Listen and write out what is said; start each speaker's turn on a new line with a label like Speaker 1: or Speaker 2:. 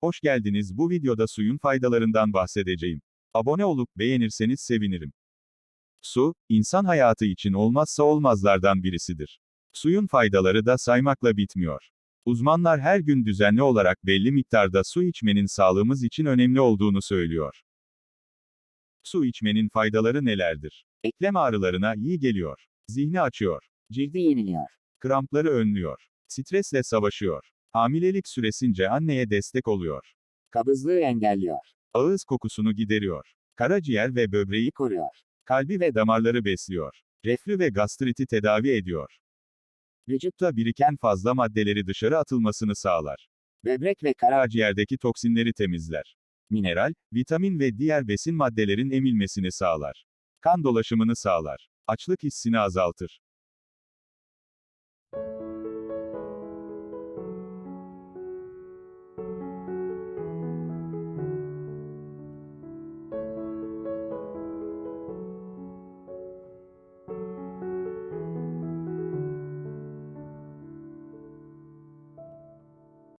Speaker 1: Hoş geldiniz. Bu videoda suyun faydalarından bahsedeceğim. Abone olup beğenirseniz sevinirim. Su, insan hayatı için olmazsa olmazlardan birisidir. Suyun faydaları da saymakla bitmiyor. Uzmanlar her gün düzenli olarak belli miktarda su içmenin sağlığımız için önemli olduğunu söylüyor. Su içmenin faydaları nelerdir? Eklem ağrılarına iyi geliyor. Zihni açıyor.
Speaker 2: Cildi yeniliyor.
Speaker 1: Krampları önlüyor. Stresle savaşıyor. Hamilelik süresince anneye destek oluyor.
Speaker 2: Kabızlığı engelliyor.
Speaker 1: Ağız kokusunu gideriyor. Karaciğer ve böbreği,
Speaker 2: Koruyor.
Speaker 1: kalbi ve damarları besliyor. Reflü ve gastriti tedavi ediyor. Vücutta biriken fazla maddeleri dışarı atılmasını sağlar.
Speaker 2: Böbrek ve karaciğer
Speaker 1: Karaciğerdeki toksinleri temizler. Mineral, vitamin ve diğer besin maddelerin emilmesini sağlar. Kan dolaşımını sağlar. Açlık hissini azaltır.